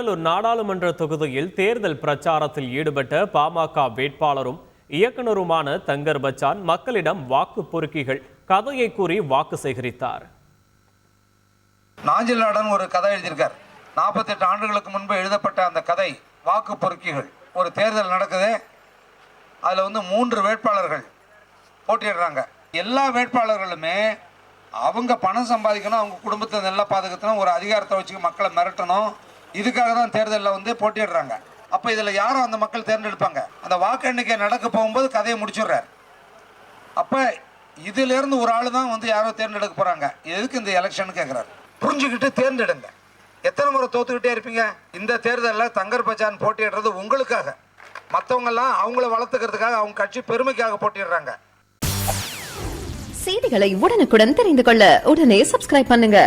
கடலூர் நாடாளுமன்ற தொகுதியில் தேர்தல் பிரச்சாரத்தில் ஈடுபட்ட பாமக வேட்பாளரும் இயக்குனருமான தங்கர் பச்சான் மக்களிடம் வாக்கு பொறுக்கிகள் கதையை கூறி வாக்கு சேகரித்தார். நாஞ்சில் நாடன் ஒரு கதை எழுதியிருக்கார். நாற்பத்தெட்டு ஆண்டுகளுக்கு முன்பு எழுதப்பட்ட அந்த கதை வாக்கு பொறுக்கிகள். ஒரு தேர்தல் நடக்குது அதில் வந்து மூன்று வேட்பாளர்கள் போட்டியிடுறாங்க. எல்லா வேட்பாளர்களுமே அவங்க பணம் சம்பாதிக்கணும் அவங்க குடும்பத்தை நல்லா பாதுகாத்தணும் ஒரு அதிகாரத்தை வச்சு மக்களை மிரட்டணும் இதுக்காக தான் தேர்தலில் வந்து போட்டியிடுறாங்க. அப்போ இதில் யாரும் அந்த மக்கள் தேர்ந்தெடுப்பாங்க? அந்த வாக்கு எண்ணிக்கை நடக்க போகும்போது கதையை முடிச்சிடுறார். அப்போ இதிலேருந்து ஒரு ஆள் தான் வந்து யாரோ தேர்ந்தெடுக்க போகிறாங்க எதுக்கு இந்த எலெக்ஷன் கேட்குறாரு புரிஞ்சுக்கிட்டு தேர்ந்தெடுங்க. எத்தனை முறை தோத்துக்கிட்டே இருப்பீங்க? இந்த தேர்தலில் தங்கர் பச்சான் போட்டியிடுறது உங்களுக்காக. மற்றவங்கெல்லாம் அவங்கள வளர்த்துக்கிறதுக்காக அவங்க கட்சி பெருமைக்காக போட்டிடுறாங்க செய்திகளை உடனுக்குடன் தெரிந்து கொள்ள உடனே சப்ஸ்கிரைப் பண்ணுங்க.